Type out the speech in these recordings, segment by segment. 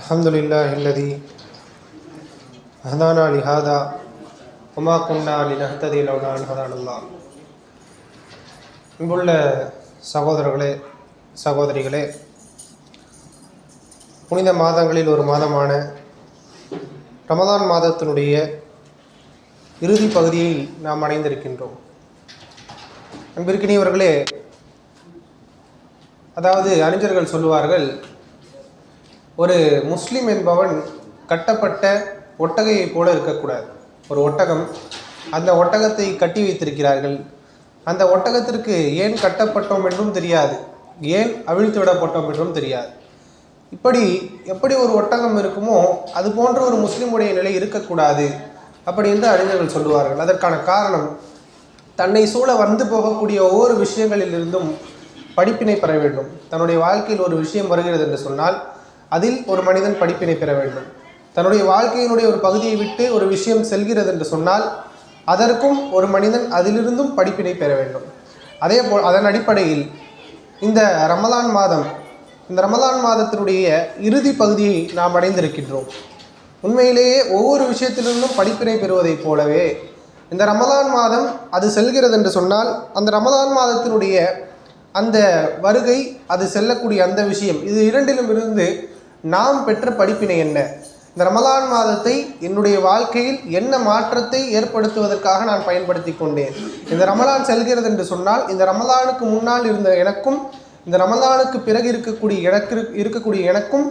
الحمد لله الذي هدانا لهذا وما كنا لنهتدي لولا أن هدانا الله இங்குள்ள சகோதரர்களே சகோதரிகளே புனித மாதங்களில் ஒரு மாதமான ரமதான் மாதத்தினுடைய இறுதி பகுதியை நாம் அடைந்திருக்கின்றோம். அன்பிற்கினியவர்களே அதாவது அறிஞர்கள் சொல்லுவார்கள் ஒரு முஸ்லீம் என்பவன் கட்டப்பட்ட ஒட்டகையைப் போல இருக்கக்கூடாது. ஒரு ஒட்டகம் அந்த ஒட்டகத்தை கட்டி வைத்திருக்கிறார்கள். அந்த ஒட்டகத்திற்கு ஏன் கட்டப்பட்டோம் என்றும் தெரியாது. ஏன் அவிழ்த்து விடப்பட்டோம் என்றும் தெரியாது. இப்படி எப்படி ஒரு ஒட்டகம் இருக்குமோ அது போன்ற ஒரு முஸ்லீமுடைய நிலை இருக்கக்கூடாது அப்படி என்று அறிஞர்கள் சொல்லுவார்கள். அதற்கான காரணம் தன்னை சூழ வந்து போகக்கூடிய ஒவ்வொரு விஷயங்களிலிருந்தும் படிப்பினை பெற வேண்டும். தன்னுடைய வாழ்க்கையில் ஒரு விஷயம் வருகிறது என்று சொன்னால் அதில் ஒரு மனிதன் படிப்பினை பெற வேண்டும். தன்னுடைய வாழ்க்கையினுடைய ஒரு பகுதியை விட்டு ஒரு விஷயம் செல்கிறது என்று சொன்னால் அதற்கும் ஒரு மனிதன் அதிலிருந்தும் படிப்பினை பெற வேண்டும். அதே போல் அதன் அடிப்படையில் இந்த ரமலான் மாதம் இந்த ரமலான் மாதத்தினுடைய இறுதி பகுதியை நாம் அடைந்திருக்கின்றோம். உண்மையிலேயே ஒவ்வொரு விஷயத்திலிருந்தும் படிப்பினை பெறுவதைப் போலவே இந்த ரமலான் மாதம் அது செல்கிறது என்று சொன்னால் அந்த ரமலான் மாதத்தினுடைய அந்த வருகை அது செல்லக்கூடிய அந்த விஷயம். இது இரண்டிலும் இருந்து நாம் பெற்ற படிப்பினை என்ன? இந்த ரமலான் மாதத்தை என்னுடைய வாழ்க்கையில் என்ன மாற்றத்தை ஏற்படுத்துவதற்காக நான் பயன்படுத்தி கொண்டேன். இந்த ரமலான் செல்கிறது என்று சொன்னால் இந்த ரமலானுக்கு முன்னால் இருந்த எனக்கும் இந்த ரமலானுக்கு பிறகு இருக்கக்கூடிய எனக்கு இருக்கக்கூடிய எனக்கும்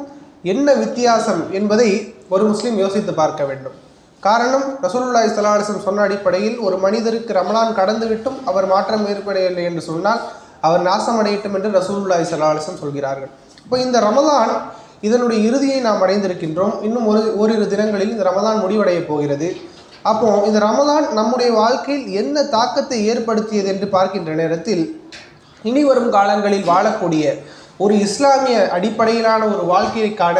என்ன வித்தியாசம் என்பதை ஒரு முஸ்லீம் யோசித்து பார்க்க வேண்டும். காரணம் ரசூலுல்லாய் ஸல்லல்லாஹு சொன்ன அடிப்படையில் ஒரு மனிதருக்கு ரமலான் கடந்துவிட்டும் அவர் மாற்றம் ஏற்படவில்லை என்று சொன்னால் அவர் நாசமடையட்டும் என்று ரசூல்லாய் ஸல்லல்லாஹு சொல்கிறார்கள். இப்போ இந்த ரமதான் இதனுடைய இறுதியை நாம் அடைந்திருக்கின்றோம். இன்னும் ஒரு ஓரிரு தினங்களில் இந்த ரமதான் முடிவடைய போகிறது. அப்போ இந்த ரமதான் நம்முடைய வாழ்க்கையில் என்ன தாக்கத்தை ஏற்படுத்தியது என்று பார்க்கின்ற நேரத்தில் இனி வரும் காலங்களில் வாழக்கூடிய ஒரு இஸ்லாமிய அடிப்படையிலான ஒரு வாழ்க்கைக்கான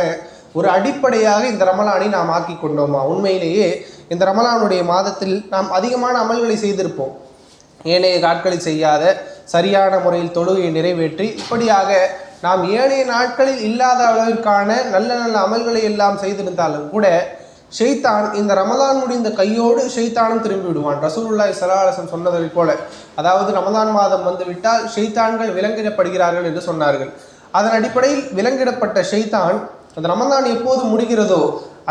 ஒரு அடிப்படையாக இந்த ரமலானை நாம் ஆக்கி கொண்டோமா? உண்மையிலேயே இந்த ரமலானுடைய மாதத்தில் நாம் அதிகமான அமல்களை செய்திருப்போம். ஏனைய நாட்களில் செய்யாத சரியான முறையில் தொழுகையை நிறைவேற்றி இப்படியாக நாம் ஏனைய நாட்களில் இல்லாத அளவிற்கான நல்ல நல்ல அமல்களை எல்லாம் செய்திருந்தாலும் கூட ஷெய்தான் இந்த ரமதான் முடிந்த கையோடு ஷெய்தானும் திரும்பி விடுவான் ரசூலுல்லாய் சலாஹாசன் சொன்னதைப் போல அதாவது ரமதான் மாதம் வந்துவிட்டால் ஷெய்தான்கள் விலங்கிடப்படுகிறார்கள் என்று சொன்னார்கள். அதன் அடிப்படையில் விலங்கிடப்பட்ட ஷெய்தான் அந்த ரமதான் எப்போது முடிகிறதோ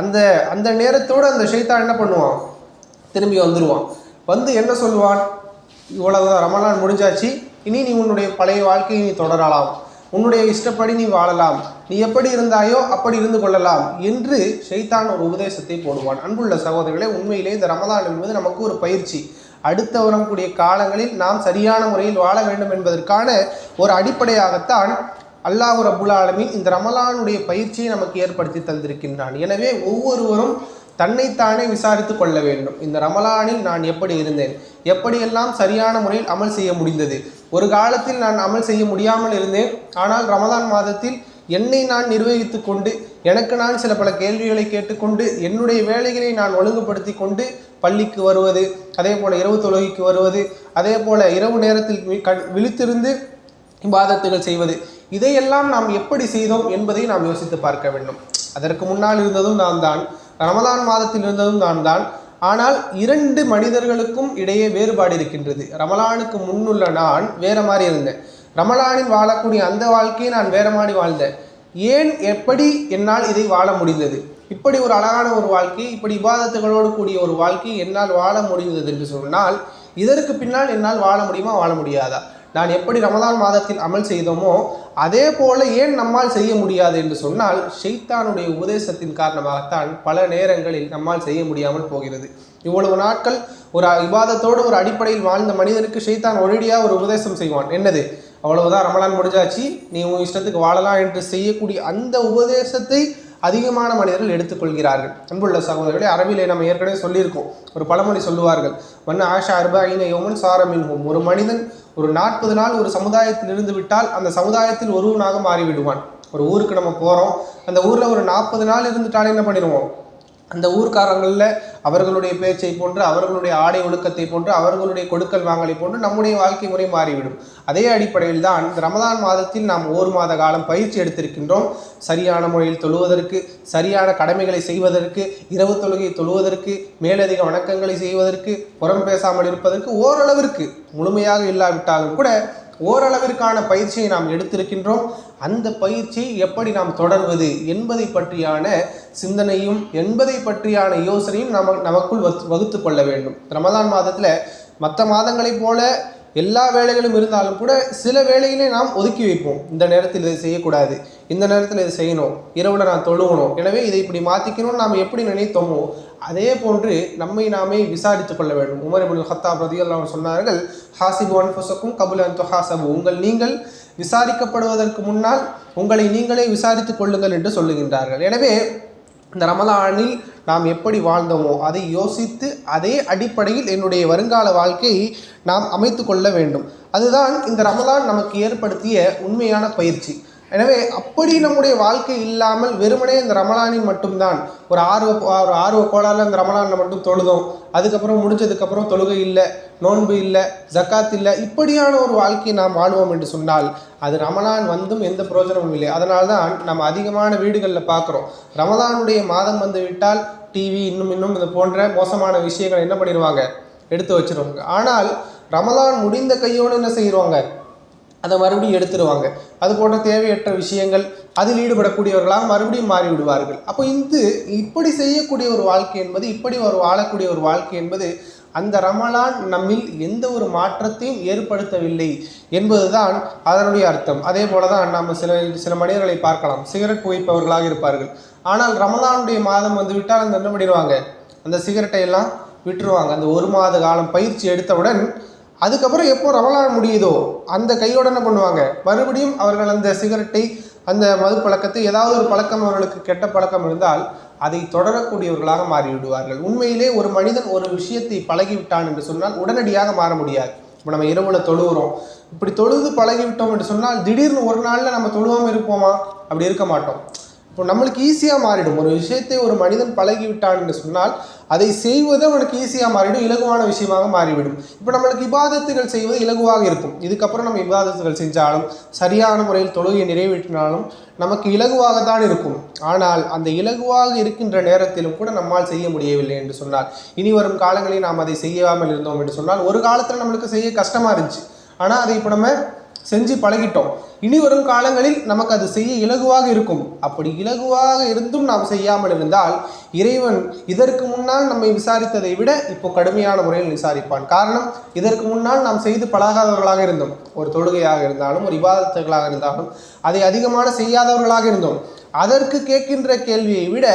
அந்த அந்த நேரத்தோடு அந்த ஷெய்தான் என்ன பண்ணுவான்? திரும்பி வந்துடுவான் வந்து என்ன சொல்லுவான்? இவ்வளவுதான் ரமலான் முடிஞ்சாச்சு. இனி நீ உன்னுடைய பழைய வாழ்க்கையை நீ தொடரலாம். உன்னுடைய இஷ்டப்படி நீ வாழலாம். நீ எப்படி இருந்தாயோ அப்படி இருந்து கொள்ளலாம் என்று ஷைத்தான் ஒரு உபதேசத்தை போடுவான். அன்புள்ள சகோதரர்களே உண்மையிலே இந்த ரமலான் என்பது நமக்கு ஒரு பயிற்சி. அடுத்த வரக்கூடிய காலங்களில் நாம் சரியான முறையில் வாழ வேண்டும் என்பதற்கான ஒரு அடிப்படையாகத்தான் அல்லாஹ் ரபுல் ஆலமின் இந்த ரமலானுடைய பயிற்சியை நமக்கு ஏற்படுத்தி தந்திருக்கின்றான். எனவே ஒவ்வொருவரும் தன்னைத்தானே விசாரித்து கொள்ள வேண்டும். இந்த ரமலானில் நான் எப்படி இருந்தேன்? எப்படியெல்லாம் சரியான முறையில் அமல் செய்ய முடிந்தது? ஒரு காலத்தில் நான் அமல் செய்ய முடியாமல் இருந்தேன். ஆனால் ரமலான் மாதத்தில் என்னை நான் நிர்வகித்து கொண்டு எனக்கு நான் சில பல கேள்விகளை கேட்டுக்கொண்டு என்னுடைய வேலைகளை நான் ஒழுங்குபடுத்தி கொண்டு பள்ளிக்கு வருவது அதே போல் இரவு தொழுகைக்கு வருவது அதே போல் இரவு நேரத்தில் விழித்திருந்து இபாதத்துகள் செய்வது. இதையெல்லாம் நாம் எப்படி செய்தோம் என்பதை நாம் யோசித்து பார்க்க வேண்டும். அதற்கு முன்னால் இருந்ததும் நான் தான் ரமதான் மாதத்தில் இருந்ததும் நான் தான். ஆனால் இரண்டு மனிதர்களுக்கும் இடையே வேறுபாடு இருக்கின்றது. ரமலானுக்கு முன்னுள்ள நான் வேற மாதிரி இருந்தேன். ரமலானில் வாழக்கூடிய அந்த வாழ்க்கையை நான் வேற மாதிரி வாழ்ந்தேன். ஏன் எப்படி என்னால் இதை வாழ முடிந்தது? இப்படி ஒரு அழகான ஒரு வாழ்க்கை இப்படி விவாதத்துகளோடு கூடிய ஒரு வாழ்க்கை என்னால் வாழ முடிந்தது என்று சொன்னால் இதற்கு பின்னால் என்னால் வாழ முடியுமா வாழ முடியாதா? நான் எப்படி ரமதான் மாதத்தில் அமல் செய்தோமோ அதே போல ஏன் நம்மால் செய்ய முடியாது என்று சொன்னால் ஷெய்தானுடைய உபதேசத்தின் காரணமாகத்தான் பல நேரங்களில் நம்மால் செய்ய முடியாமல் போகிறது. இவ்வளவு நாட்கள் ஒரு விவாதத்தோடு ஒரு அடிப்படையில் வாழ்ந்த மனிதனுக்கு ஷெய்தான் ஒரேடியாக ஒரு உபதேசம் செய்வான். என்னது? அவ்வளவுதான் ரமலான் முடிஞ்சாச்சு. நீ உன் இஷ்டத்துக்கு வாழலாம் என்று செய்யக்கூடிய அந்த உபதேசத்தை அதிகமான மனிதர்கள் எடுத்துக்கொள்கிறார்கள். அன்புள்ள சகோதரர்களே அரபிலே நம்ம ஏற்கனவே சொல்லியிருக்கோம். ஒரு பழமொழி சொல்லுவார்கள். மன்ன ஆஷா அர்பாயின யோமன் சாரமின்ஹும் ஒரு மனிதன் ஒரு நாற்பது நாள் ஒரு சமுதாயத்தில் இருந்து விட்டால் அந்த சமுதாயத்தில் ஒருவனாக மாறிவிடுவான். ஒரு ஊருக்கு நம்ம போகிறோம் அந்த ஊரில் ஒரு நாற்பது நாள் இருந்துட்டாலே என்ன பண்ணிடுவோம்? அந்த ஊர்க்காரங்களில் அவர்களுடைய பேச்சை போன்று அவர்களுடைய ஆடை ஒழுக்கத்தை போன்று அவர்களுடைய கொடுக்கல் வாங்கலை போன்று நம்முடைய வாழ்க்கை முறை மாறிவிடும். அதே அடிப்படையில் தான் இந்த ரமதான் மாதத்தில் நாம் ஒரு மாத காலம் பயிற்சி எடுத்திருக்கின்றோம். சரியான முறையில் தொழுவதற்கு சரியான கடமைகளை செய்வதற்கு இரவு தொழுகை தொழுவதற்கு மேலதிக வணக்கங்களை செய்வதற்கு புறம் பேசாமல் இருப்பதற்கு ஓரளவிற்கு முழுமையாக இல்லாவிட்டாலும் கூட ஓரளவிற்கான பயிற்சியை நாம் எடுத்திருக்கின்றோம். அந்த பயிற்சியை எப்படி நாம் தொடர்வது என்பதை பற்றியான சிந்தனையும் என்பதை பற்றியான யோசனையும் நம நமக்குள் வகுத்து கொள்ள வேண்டும். ரமதான் மாதத்தில் மற்ற மாதங்களைப் போல எல்லா வேலைகளும் இருந்தாலும் கூட சில வேலைகளை நாம் ஒதுக்கி வைப்போம். இந்த நேரத்தில் இதை செய்யக்கூடாது. இந்த நேரத்தில் இதை செய்யணும். இரவுல நான் தொழுகணும். எனவே இதை இப்படி மாற்றிக்கணும்னு நாம் எப்படி நினைத்தோமோ அதே போன்று நம்மை நாமே விசாரித்துக் கொள்ள வேண்டும். உமர் ஹத்தா ஹத்தாப் அவர் சொன்னார்கள் ஹாசிபு அன்ஃபுசக்கும் கபுல் அன் துஹாசபு உங்கள் நீங்கள் விசாரிக்கப்படுவதற்கு முன்னால் உங்களை நீங்களே விசாரித்துக் கொள்ளுங்கள் என்று சொல்லுகின்றார்கள். எனவே இந்த ரமலானில் நாம் எப்படி வாழ்ந்தோமோ அதை யோசித்து அதே அடிப்படையில் என்னுடைய வருங்கால வாழ்க்கையை நாம் அமைத்து கொள்ள வேண்டும். அதுதான் இந்த ரமலான் நமக்கு ஏற்படுத்திய உண்மையான பயிற்சி. எனவே அப்படி நம்முடைய வாழ்க்கை இல்லாமல் வெறுமனே இந்த ரமலானின் மட்டும்தான். ஒரு ஆர்வ ஒரு ஆர்வ கோளாறுல இந்த ரமலானில் மட்டும் தொழுதோம். அதுக்கப்புறம் முடிஞ்சதுக்கப்புறம் தொழுகை இல்லை நோன்பு இல்லை ஜக்காத் இல்லை இப்படியான ஒரு வாழ்க்கையை நாம் வாழ்வோம் என்று சொன்னால் அது ரமலான் வந்தும் எந்த பிரயோஜனமும் இல்லை. அதனால தான் நம்ம அதிகமான வீடுகளில் பார்க்குறோம் ரமலானுடைய மாதம் வந்து விட்டால் டிவி இன்னும் இன்னும் இது போன்ற மோசமான விஷயங்களை என்ன பண்ணிடுவாங்க? எடுத்து வச்சிருவாங்க. ஆனால் ரமலான் முடிந்த கையோடு என்ன செய்வாங்க? அதை மறுபடியும் எடுத்துருவாங்க. அது போன்ற தேவையற்ற விஷயங்கள் அதில் ஈடுபடக்கூடியவர்களாக மறுபடியும் மாறிவிடுவார்கள் அப்போ இது இப்படி செய்யக்கூடிய ஒரு வாழ்க்கை என்பது இப்படி ஒரு வாழக்கூடிய ஒரு வாழ்க்கை என்பது அந்த ரமலான் நம்மில் எந்த ஒரு மாற்றத்தையும் ஏற்படுத்தவில்லை என்பதுதான் அதனுடைய அர்த்தம். அதே போல தான் நாம் சில சில மனிதர்களை பார்க்கலாம். சிகரெட் புகைப்பவர்களாக இருப்பார்கள். ஆனால் ரமலானுடைய மாதம் வந்து விட்டால் அந்த என்ன பண்ணிடுவாங்க? அந்த சிகரெட்டை எல்லாம் விட்டுருவாங்க. அந்த ஒரு மாத காலம் பயிற்சி எடுத்தவுடன் அதுக்கப்புறம் எப்போ ரமலான் முடியுதோ அந்த கையோட என்ன பண்ணுவாங்க? மறுபடியும் அவர்கள் அந்த சிகரெட்டை அந்த மது பழக்கத்தை ஏதாவது ஒரு பழக்கம் அவர்களுக்கு கெட்ட பழக்கம் இருந்தால் அதை தொடரக்கூடியவர்களாக மாறிவிடுவார்கள். உண்மையிலே ஒரு மனிதன் ஒரு விஷயத்தை பழகிவிட்டான் என்று சொன்னால் உடனடியாக மாற முடியாது. இப்போ நம்ம இரவுல தொழுகிறோம். இப்படி தொழுது பழகிவிட்டோம் என்று சொன்னால் திடீர்னு ஒரு நாளில் நம்ம தொழுவாமல் இருப்போமா? அப்படி இருக்க மாட்டோம். இப்போ நம்மளுக்கு ஈஸியாக மாறிடும். ஒரு விஷயத்தை ஒரு மனிதன் பழகிவிட்டான் என்று சொன்னால் அதை செய்வது அவனுக்கு ஈஸியாக மாறிவிடும் இலகுவான விஷயமாக மாறிவிடும். இப்போ நம்மளுக்கு இபாதத்துகள் செய்வது இலகுவாக இருக்கும். இதுக்கப்புறம் நம்ம இபாதத்துகள் செஞ்சாலும் சரியான முறையில் தொழுகையை நிறைவேற்றினாலும் நமக்கு இலகுவாக தான் இருக்கும். ஆனால் அந்த இலகுவாக இருக்கின்ற நேரத்திலும் கூட நம்மால் செய்ய முடியவில்லை என்று சொன்னால் இனி வரும் காலங்களில் நாம் அதை செய்யாமல் இருந்தோம் என்று சொன்னால் ஒரு காலத்தில் நம்மளுக்கு செய்ய கஷ்டமாக இருந்துச்சு. ஆனால் அதை இப்போ நம்ம செஞ்சு பழகிட்டோம். இனி வரும் காலங்களில் நமக்கு அது செய்ய இலகுவாக இருக்கும். அப்படி இலகுவாக இருந்தும் நாம் செய்யாமல் இருந்தால் இறைவன் இதற்கு முன்னால் நம்மை விசாரித்ததை விட இப்போ கடுமையான முறையில் விசாரிப்பான். காரணம் இதற்கு முன்னால் நாம் செய்து பழகாதவர்களாக இருந்தோம். ஒரு தொழுகையாக இருந்தாலும் ஒரு விவாதத்துகளாக இருந்தாலும் அதை அதிகமான செய்யாதவர்களாக இருந்தோம். அதற்கு கேட்கின்ற கேள்வியை விட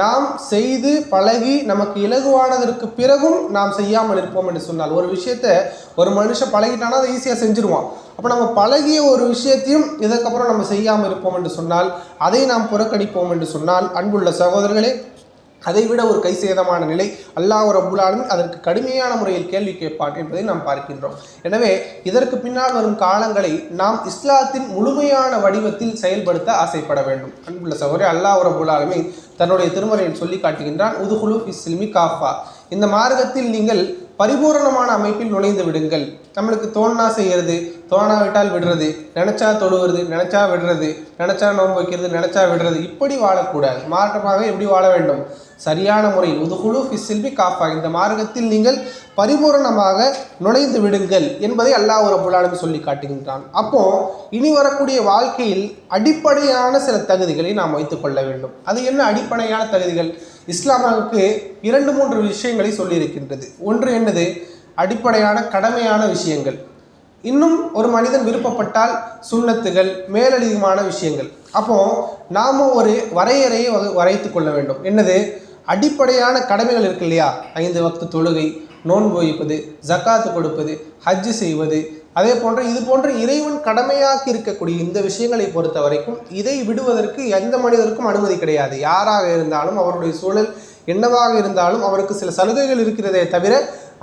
நாம் செய்து பழகி நமக்கு இலகுவானதற்கு பிறகும் நாம் செய்யாமல் இருப்போம் என்று சொன்னால் ஒரு விஷயத்தை ஒரு மனுஷன் பழகிட்டானா அதை ஈஸியாக செஞ்சுருவான். அப்போ நம்ம பழகிய ஒரு விஷயத்தையும் இதற்கப்புறம் நம்ம செய்யாமல் இருப்போம் என்று சொன்னால் அதை நாம் புறக்கணிப்போம் என்று சொன்னால் அன்புள்ள சகோதரர்களே அதைவிட ஒரு கை சேதமான நிலை அல்லாஹ் ரப்புல் அதற்கு கடுமையான முறையில் கேள்வி கேட்பான் என்பதை நாம் பார்க்கின்றோம். எனவே இதற்கு பின்னால் வரும் காலங்களை நாம் இஸ்லாத்தின் முழுமையான வடிவத்தில் செயல்படுத்த ஆசைப்பட வேண்டும். அன்புள்ள சகோதரி அல்லாஹ் ரப்புல் தன்னுடைய திருமறையில் சொல்லி காட்டுகின்றான் உதுகுலு இஸ்லிமி காஃபா இந்த மார்க்கத்தில் நீங்கள் பரிபூரணமான அமைப்பில் நுழைந்து விடுங்கள். நம்மளுக்கு தோணா செய்கிறது தோணாவிட்டால் விடுறது நினச்சா தொழுவது நினச்சா விடுறது நினச்சா நோன்பு வைக்கிறது நினச்சா விடுறது இப்படி வாழக்கூடாது. மாற்றமாக எப்படி வாழ வேண்டும். சரியான முறையில் உதுகுழு ஃபிஸ்ஸில்பி காஃபா. இந்த மார்க்கத்தில் நீங்கள் பரிபூரணமாக நுழைந்து விடுங்கள் என்பதை அல்லாஹ் ஒரு ஆலமீன் சொல்லி காட்டுகின்றான். அப்போ இனி வரக்கூடிய வாழ்க்கையில் அடிப்படையான சில தகுதிகளை நாம் வைத்துக் கொள்ள வேண்டும். அது என்ன அடிப்படையான தகுதிகள்? இஸ்லாம் நமக்கு இரண்டு மூன்று விஷயங்களை சொல்லியிருக்கின்றது. ஒன்று என்னது? அடிப்படையான கடமையான விஷயங்கள். இன்னும் ஒரு மனிதன் விருப்பப்பட்டால் சுண்ணத்துகள் மேலதிகமான விஷயங்கள். அப்போ நாம ஒரு வரையறையை வரைத்து கொள்ள வேண்டும். என்னது? அடிப்படையான கடமைகள் இருக்கு இல்லையா? ஐந்து வக்து தொழுகை நோன்பு வைப்பது ஜக்காத்து கொடுப்பது ஹஜ்ஜு செய்வது அதே போன்ற இது போன்ற இறைவன் கடமையாக்கி இருக்கக்கூடிய இந்த விஷயங்களை பொறுத்த வரைக்கும் இதை விடுவதற்கு எந்த மனிதருக்கும் அனுமதி கிடையாது. யாராக இருந்தாலும் அவருடைய சூழல் என்னவாக இருந்தாலும் அவருக்கு சில சலுகைகள் இருக்கிறதே தவிர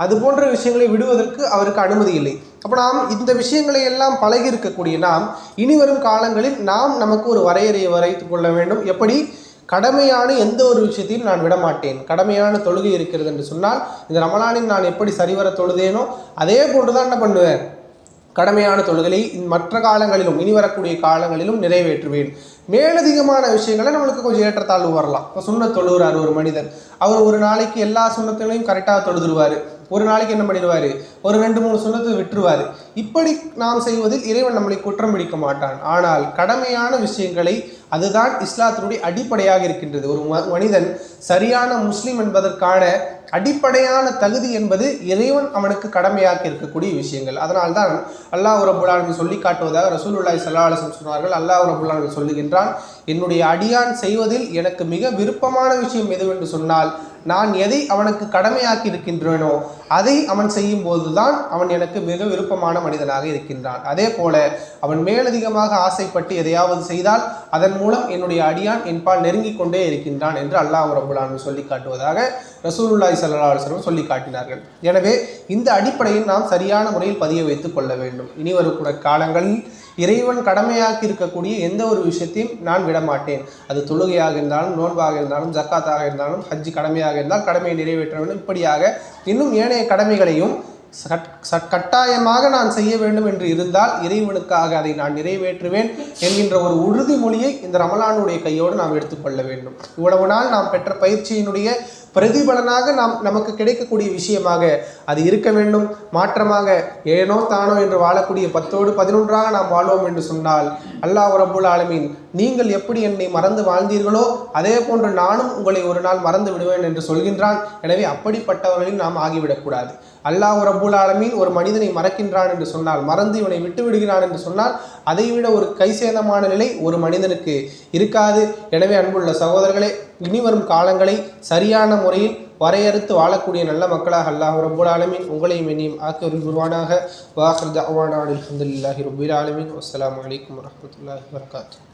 அது போன்ற விஷயங்களை விடுவதற்கு அவருக்கு அனுமதி இல்லை. அப்போ நாம் இந்த விஷயங்களை எல்லாம் பழகி இருக்கக்கூடிய நாம் இனி வரும் காலங்களில் நாம் நமக்கு ஒரு வரையறையை வரைத்து கொள்ள வேண்டும். எப்படி? கடமையான எந்த ஒரு விஷயத்தையும் நான் விட மாட்டேன் கடமையான தொழுகை இருக்கிறது என்று சொன்னால் இந்த ரமலானில் நான் எப்படி சரிவர தொழுதேனோ அதே போன்று தான் என்ன பண்ணுவேன்? கடமையான தொழுகளை மற்ற காலங்களிலும் இனி வரக்கூடிய காலங்களிலும் நிறைவேற்றுவேன். மேலதிகமான விஷயங்களை நம்மளுக்கு கொஞ்சம் ஏற்றத்தாழ்வு வரலாம். இப்போ சுண்ண தொழுகிறார் ஒரு மனிதன் அவர் ஒரு நாளைக்கு எல்லா சுண்ணத்துகளையும் கரெக்டாக தொழுதுருவார். ஒரு நாளைக்கு என்ன பண்ணிடுவார்? ஒரு ரெண்டு மூணு சுண்ணத்தை விட்டுருவார். இப்படி நாம் செய்வதில் இறைவன் நம்மளை குற்றம் பிடிக்க மாட்டான். ஆனால் கடமையான விஷயங்களை அதுதான் இஸ்லாத்தினுடைய அடிப்படையாக இருக்கின்றது. ஒரு ம- மனிதன் சரியான முஸ்லீம் என்பதற்கான அடிப்படையான தகுதி என்பது இறைவன் அவனுக்கு கடமையாக்கி இருக்கக்கூடிய விஷயங்கள். அதனால்தான் அல்லாஹ் ரபுல் சொல்லி காட்டுவதாக ரசூலுல்லாய் சல்லாஹம் சொன்னார்கள். அல்லாஹ் ரபுல் சொல்லுகின்றான் என்னுடைய அடியான் செய்வதில் எனக்கு மிக விருப்பமான விஷயம் எதுவென்று சொன்னால் நான் எதை அவனுக்கு கடமையாக்கி இருக்கின்றேனோ அதை அவன் செய்யும் போதுதான் அவன் எனக்கு மிக விருப்பமான மனிதனாக இருக்கின்றான். அதே போல அவன் மேலதிகமாக ஆசைப்பட்டு எதையாவது செய்தால் அதன் மூலம் என்னுடைய அடியான் என்பால் நெருங்கிக் கொண்டே இருக்கின்றான் என்று அல்லாஹ் ரபுல் சொல்லி காட்டுவதாக ரசூலுல்லாய் சல்லா அலுவலம் சொல்லி காட்டினார்கள். எனவே இந்த அடிப்படையில் நாம் சரியான முறையில் பதிய வைத்துக் கொள்ள வேண்டும். இனி வரக்கூடிய காலங்களில் இறைவன் கடமையாக்கி இருக்கக்கூடிய எந்த ஒரு விஷயத்தையும் நான் விடமாட்டேன் அது தொழுகையாக இருந்தாலும் நோன்பாக இருந்தாலும் ஜக்காத்தாக இருந்தாலும் ஹஜ்ஜி கடமையாக இருந்தால் கடமையை நிறைவேற்ற வேண்டும். இப்படியாக இன்னும் ஏனைய கடமைகளையும் சட் சட் கட்டாயமாக நான் செய்ய வேண்டும் என்று இருந்தால் இறைவனுக்காக அதை நான் நிறைவேற்றுவேன் என்கின்ற ஒரு உறுதிமொழியை இந்த ரமலானுடைய கையோடு நாம் எடுத்துக்கொள்ள வேண்டும். இவ்வளவு நாள் நாம் பெற்ற பயிற்சியினுடைய பிரதிபலனாக நாம் நமக்கு கிடைக்கக்கூடிய விஷயமாக அது இருக்க வேண்டும் மாற்றமாக ஏனோ தானோ என்று வாழக்கூடிய பத்தோடு பதினொன்றாக நாம் வாழ்வோம் என்று சொன்னால் அல்லாஹ் ரபுல் ஆலமீன் நீங்கள் எப்படி என்னை மறந்து வாழ்ந்தீர்களோ அதே போன்று நானும் உங்களை ஒரு நாள் மறந்து விடுவேன் என்று சொல்கின்றான். எனவே அப்படிப்பட்டவர்களையும் நாம் ஆகிவிடக்கூடாது. அல்லாஹ் ரபுல் ஆலமீன் ஒரு மனிதனை மறக்கின்றான் என்று சொன்னால் மறந்து இவனை விட்டு விடுகிறான் என்று சொன்னால் அதைவிட ஒரு கைசேதமான நிலை ஒரு மனிதனுக்கு இருக்காது. எனவே அன்புள்ள சகோதரர்களே இனி வரும் காலங்களை சரியான முறையில் வரையறுத்து வாழக்கூடிய நல்ல மக்களாக அல்லாஹ் ரபுல் ஆலமின் உங்களையும் என்னையும் ஆக்கி குருவானாக வாஹர் தவானா அலமதுல்லாஹி ரபுல் ஆலமின். அஸ்லாம் வலைக்கம் வரஹ்மத்துல்லாஹி வபரகாத்துஹு.